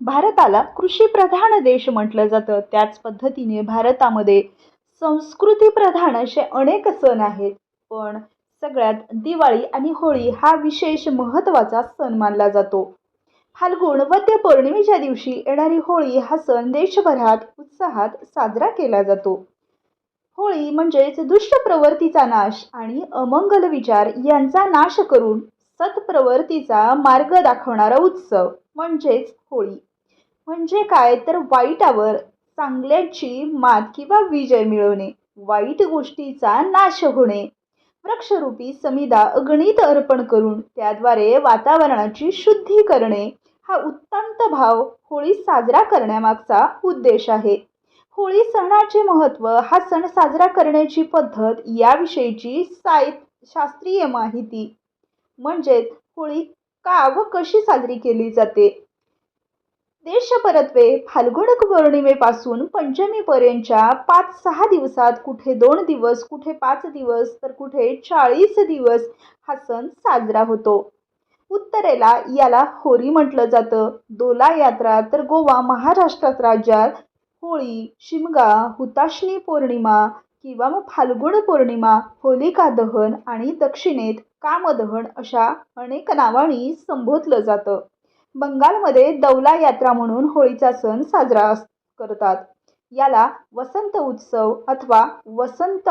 भारताला कृषीप्रधान देश म्हटलं जातं. त्याच पद्धतीने भारतामध्ये संस्कृतीप्रधान असे अनेक सण आहेत. पण सगळ्यात दिवाळी आणि होळी हा विशेष महत्त्वाचा सण मानला जातो. फाल्गुण वद्य पौर्णिमेच्या दिवशी येणारी होळी हा सण देशभरात उत्साहात साजरा केला जातो. होळी म्हणजेच दुष्ट प्रवृत्तीचा नाश आणि अमंगल विचार यांचा नाश करून सत्प्रवृत्तीचा मार्ग दाखवणारा उत्सव म्हणजेच होळी. म्हणजे काय? तर वाईटावर चांगल्याची मात किंवा विजय मिळवणे वाईट गोष्टीचा नाश होणे. वृक्षरूपी समिदा अगणित अर्पण करून त्याद्वारे वातावरणाची शुद्धी करणे हा उत्तांत भाव होळी साजरा करण्यामागचा उद्देश आहे. होळी सणाचे महत्त्व हा सण साजरा करण्याची पद्धत याविषयीची साहित शास्त्रीय माहिती. म्हणजेच होळी का व कशी साजरी केली जाते? देशपरत्वे फाल्गुन पौर्णिमेपासून पंचमीपर्यंतच्या पाच सहा दिवसात कुठे दोन दिवस कुठे पाच दिवस तर कुठे चाळीस दिवस हा सण साजरा होतो. उत्तरेला याला होरी म्हटलं जातं. दोला यात्रा तर गोवा महाराष्ट्रात राज्यात होळी शिमगा हुताशनी पौर्णिमा किंवा मग फाल्गुण पौर्णिमा होलिका दहन आणि दक्षिणेत कामदहन अशा अनेक नावांनी संबोधलं जातं. बंगालमध्ये दौला यात्रा म्हणून होळीचा सण साजरा अस- करतात. याला वसंत उत्सव अथवा वसंत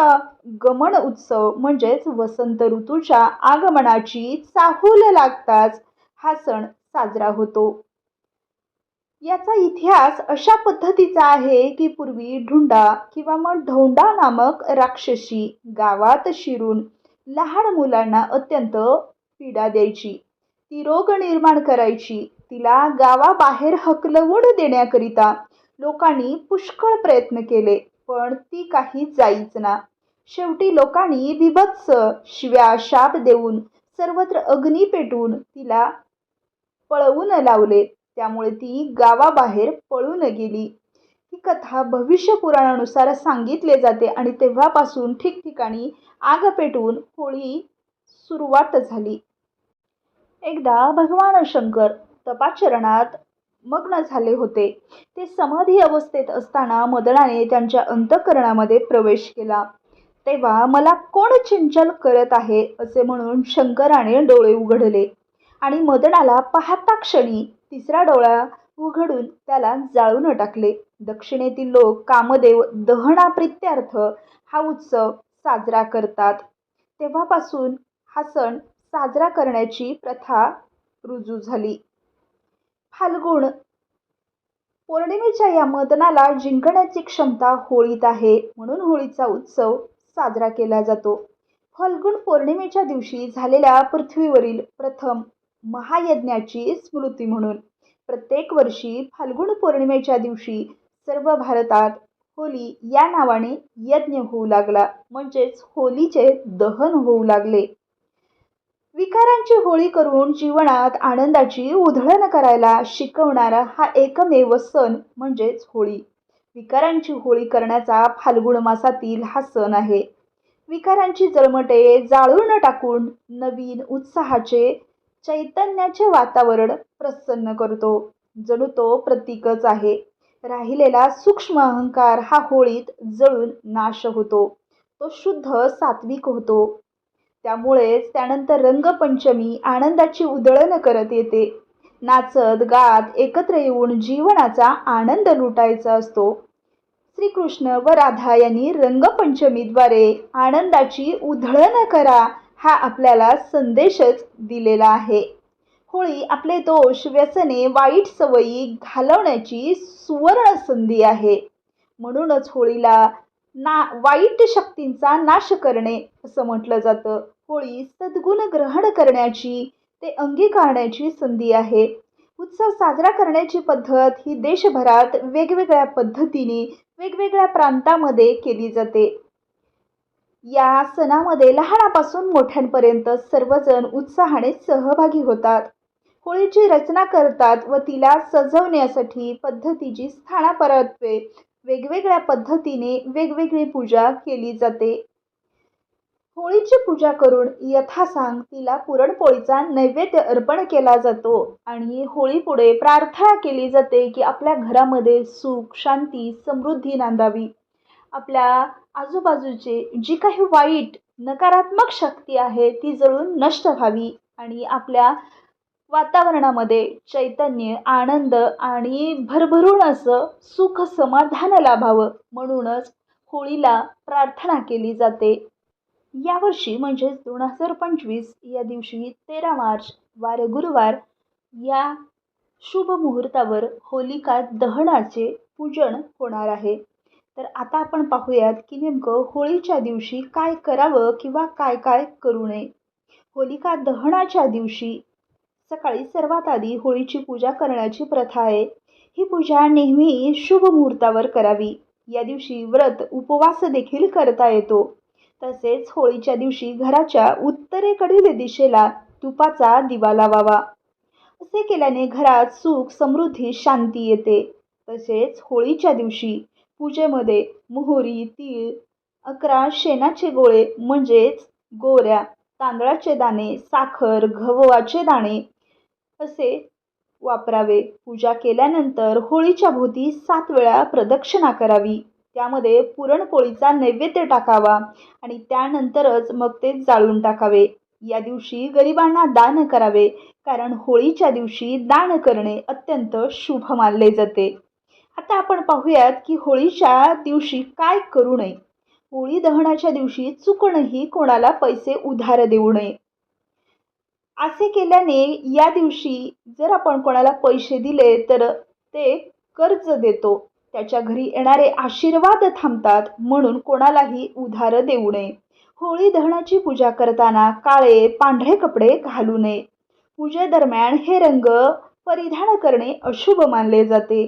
गमन उत्सव म्हणजेच वसंत ऋतूच्या आगमनाची चाहूल लागताच हा सण साजरा होतो. याचा इतिहास अशा पद्धतीचा आहे की पूर्वी ढुंडा किंवा मग ढोंडा नामक राक्षसी गावात शिरून लहान मुलांना अत्यंत पीडा द्यायची. ती रोग निर्माण करायची. तिला गावाबाहेर हकलवून देण्याकरिता लोकांनी पुष्कळ प्रयत्न केले पण ती काही जाईच ना. शेवटी लोकांनी बिभत्स शिव्या शाप देऊन सर्वत्र अग्नी पेटून तिला पळवून लावले. त्यामुळे ती गावाबाहेर पळून गेली. ही कथा भविष्य पुराणानुसार सांगितले जाते आणि तेव्हापासून ठिकठिकाणी आग पेटवून होळी सुरुवात झाली. एकदा भगवान शंकर तपाचरणात मग्न झाले होते. ते समाधी अवस्थेत असताना मदनाने त्यांच्या अंतःकरणामध्ये प्रवेश केला. तेव्हा मला कोण चिंचल करत आहे? असे म्हणून शंकराने डोळे उघडले आणि मदनाला पाहता क्षणी तिसरा डोळा उघडून त्याला जाळून टाकले दक्षिणेतील लोक कामदेव दहनाप्रित्यर्थ हा उत्सव साजरा करतात. तेव्हापासून हा सण साजरा करण्याची प्रथा रुजू झाली. फाल्गुन पौर्णिमेच्या या मदनाला जिंकण्याची क्षमता होळीत आहे म्हणून होळीचा उत्सव साजरा केला जातो. फाल्गुन पौर्णिमेच्या दिवशी झालेल्या पृथ्वीवरील प्रथम महायज्ञाची स्मृती म्हणून प्रत्येक वर्षी फाल्गुन पौर्णिमेच्या दिवशी सर्व भारतात होली या नावाने यज्ञ होऊ लागला. म्हणजेच होलीचे दहन होऊ लागले. विकारांची होळी करून जीवनात आनंदाची उधळण करायला शिकवणारा हा एकमेव सण म्हणजेच होळी. विकारांची होळी करण्याचा फाल्गुण मासातील हा सण आहे. विकारांची जळमटे जाळून टाकून नवीन उत्साहाचे चैतन्याचे वातावरण प्रसन्न करतो. जणू तो प्रतीकच आहे. राहिलेला सूक्ष्म अहंकार हा होळीत जळून नाश होतो. तो शुद्ध सात्विक होतो. त्यामुळेच त्यानंतर रंगपंचमी आनंदाची उधळण करत येते. नाचत गात एकत्र येऊन जीवनाचा आनंद लुटायचा असतो. श्रीकृष्ण व राधा यांनी रंगपंचमीद्वारे आनंदाची उधळण करा हा आपल्याला संदेशच दिलेला आहे. होळी आपले दोष व्यसने वाईट सवयी घालवण्याची सुवर्ण संधी आहे. म्हणूनच होळीला ना वाईट शक्तींचा नाश करणे असं म्हटलं जातं. होळी सद्गुण ग्रहण करण्याची ते अंगीकारण्याची संधी आहे. उत्सव साजरा करण्याची पद्धत ही देशभरात वेगवेगळ्या पद्धतीने वेगवेगळ्या प्रांतामध्ये केली जाते. या सणामध्ये लहानापासून मोठ्यांपर्यंत सर्वजण उत्साहाने सहभागी होतात. होळीची रचना करतात व तिला सजवण्यासाठी पद्धतीची स्थानापरत्वे वेगवेगळ्या पद्धतीने वेगवेगळी पूजा केली जाते. होळीची पूजा करून यथासांग तिला पुरणपोळीचा नैवेद्य अर्पण केला जातो आणि होळीपुढे प्रार्थना केली जाते की आपल्या घरामध्ये सुख शांती समृद्धी नांदावी. आपल्या आजूबाजूचे जी काही वाईट नकारात्मक शक्ती आहे ती जळून नष्ट व्हावी आणि आपल्या वातावरणामध्ये चैतन्य आनंद आणि भरभरून असं सुख समाधान लाभावं म्हणूनच होळीला प्रार्थना केली जाते. यावर्षी म्हणजेच दोन हजार पंचवीस या दिवशी तेरा मार्च वार गुरुवार या शुभ मुहूर्तावर होलिका दहनाचे पूजन होणार आहे. तर आता आपण पाहूयात की नेमकं होळीच्या दिवशी काय करावं किंवा काय काय करू नये. होलिका दहनाच्या दिवशी सकाळी सर्वात आधी होळीची पूजा करण्याची प्रथा आहे. ही पूजा नेहमी शुभ मुहूर्तावर करावी. या दिवशी व्रत उपवास देखील करता येतो. तसेच होळीच्या दिवशी घराच्या उत्तरेकडील दिशेला तुपाचा दिवा लावावा. असे केल्याने घरात सुख समृद्धी शांती येते. तसेच होळीच्या दिवशी पूजेमध्ये मोहरी तीळ अकरा शेणाचे गोळे म्हणजेच गोऱ्या तांदळाचे दाणे साखर गव्हाचे दाणे असे वापरावे. पूजा केल्यानंतर होळीच्या भोवती सात वेळा प्रदक्षिणा करावी. त्यामध्ये पुरणपोळीचा नैवेद्य टाकावा आणि त्यानंतरच मग ते जाळून टाकावे. या दिवशी गरिबांना दान करावे कारण होळीच्या दिवशी दान करणे अत्यंत शुभ मानले जाते. आता आपण पाहूयात की होळीच्या दिवशी काय करू नये. होळी दहनाच्या दिवशी चुकूनही कोणाला पैसे उधार देऊ नये. असे केल्याने या दिवशी जर आपण कोणाला पैसे दिले तर ते कर्ज देतो. त्याच्या घरी येणारे आशीर्वाद थांबतात म्हणून कोणालाही उधार देऊ नये. होळी दहनाची पूजा करताना काळे पांढरे कपडे घालू नये. पूजेदरम्यान हे रंग परिधान करणे अशुभ मानले जाते.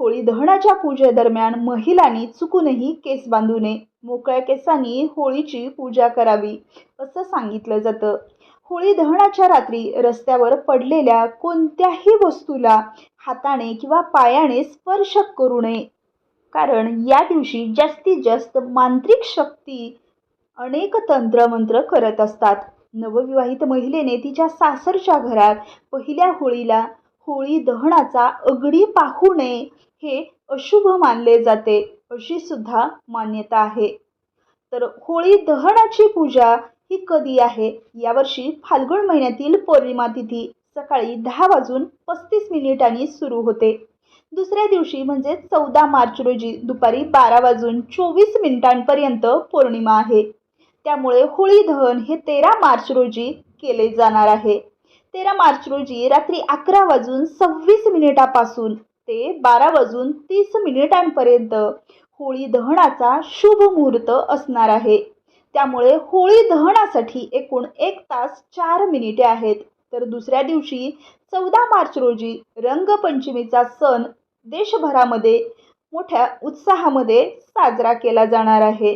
होळी दहनाच्या पूजेदरम्यान महिलांनी चुकूनही केस बांधू नये. मोकळ्या केसांनी होळीची पूजा करावी असं सांगितलं जातं. होळी दहनाच्या रात्री रस्त्यावर पडलेल्या कोणत्याही वस्तूला हाताने किंवा पायाने स्पर्श करू नये. कारण या दिवशी जास्तीत जास्त मांत्रिक शक्ती अनेक तंत्रमंत्र करत असतात. नवविवाहित महिलेने तिच्या सासरच्या घरात पहिल्या होळीला होळी दहनाचा अगडी पाहू नये हे अशुभ मानले जाते अशी सुद्धा मान्यता आहे. तर होळी दहनाची पूजा ही कधी आहे? यावर्षी फाल्गुन महिन्यातील पौर्णिमा तिथी सकाळी दहा वाजून पस्तीस मिनिटांनी सुरू होते. दुसऱ्या दिवशी म्हणजे चौदा मार्च रोजी दुपारी बारा वाजून चोवीस मिनिटांपर्यंत पौर्णिमा आहे. त्यामुळे होळी दहन हे तेरा मार्च रोजी केले जाणार आहे. तेरा मार्च रोजी रात्री अकरा वाजून सव्वीस मिनिटापासून ते बारा वाजून तीस मिनिटांपर्यंत होळी दहनाचा शुभ मुहूर्त असणार आहे. त्यामुळे होळी दहनासाठी एकूण एक तास चार मिनिटे आहेत. तर दुसऱ्या दिवशी चौदा मार्च रोजी रंगपंचमीचा सण देशभरामध्ये मोठ्या उत्साहामध्ये साजरा केला जाणार आहे.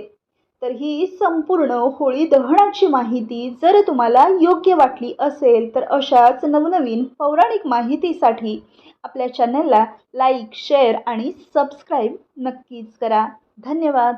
तर ही संपूर्ण होळी दहनाची माहिती जर तुम्हाला योग्य वाटली असेल तर अशाच नवनवीन पौराणिक माहितीसाठी आपल्या चॅनलला लाईक शेअर आणि सबस्क्राईब नक्कीच करा. धन्यवाद.